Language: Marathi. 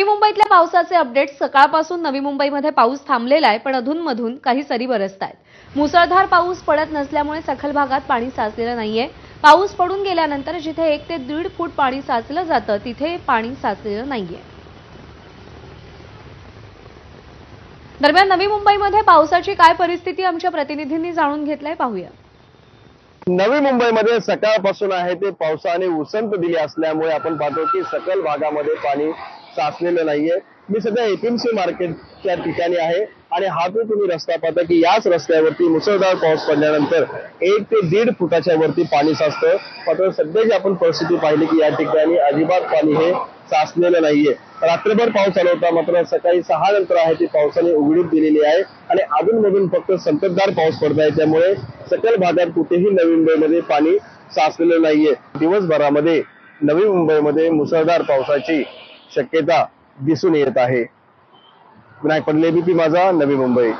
नवी मुंबईतल्या पावसाचे अपडेट सकाळपासून नवी मुंबईमध्ये पाऊस थांबलेला आहे पण अधूनमधून काही सरी बरसत आहेत. मुसळधार पाऊस पडत नसल्यामुळे सखल भागात पाणी साचलेलं नाहीये. पाऊस पडून गेल्यानंतर जिथे एक ते दीड फूट पाणी साचलं जातं तिथे पाणी साचलेलं नाहीये. दरम्यान नवी मुंबईमध्ये पावसाची काय परिस्थिती आमच्या प्रतिनिधींनी जाणून घेतलाय पाहूया. नवी मुंबईमध्ये सकाळपासून आहे ते पावसाने उसंत दिली असल्यामुळे आपण पाहतो की सकल भागामध्ये पाणी साचलेलं नाहीये. मी सध्या एपीएमसी मार्केटच्या ठिकाणी आहे आणि हा जो तुम्ही रस्ता पाहता की याच रस्त्यावरती मुसळधार पाऊस पडल्यानंतर एक ते दीड फुटाच्या वरती पाणी साचतं. मात्र सध्या जी आपण परिस्थिती पाहिली की या ठिकाणी अजिबात पाणी हे साचलेलं नाहीये. रात्रभर पाऊस आला होता मात्र सकाळी सहा नंतर आहे ती पावसाने उघडीप दिलेली आहे आणि अधूनमधून फक्त संततधार पाऊस पडत आहे त्यामुळे सकल भागात कुठेही नवी मुंबईमध्ये पाणी साचलेलं नाहीये. दिवसभरामध्ये नवी मुंबईमध्ये मुसळधार पावसाची शक्यता दिसून येत आहे. विनायक पडले बीपी माझा नवी मुंबई.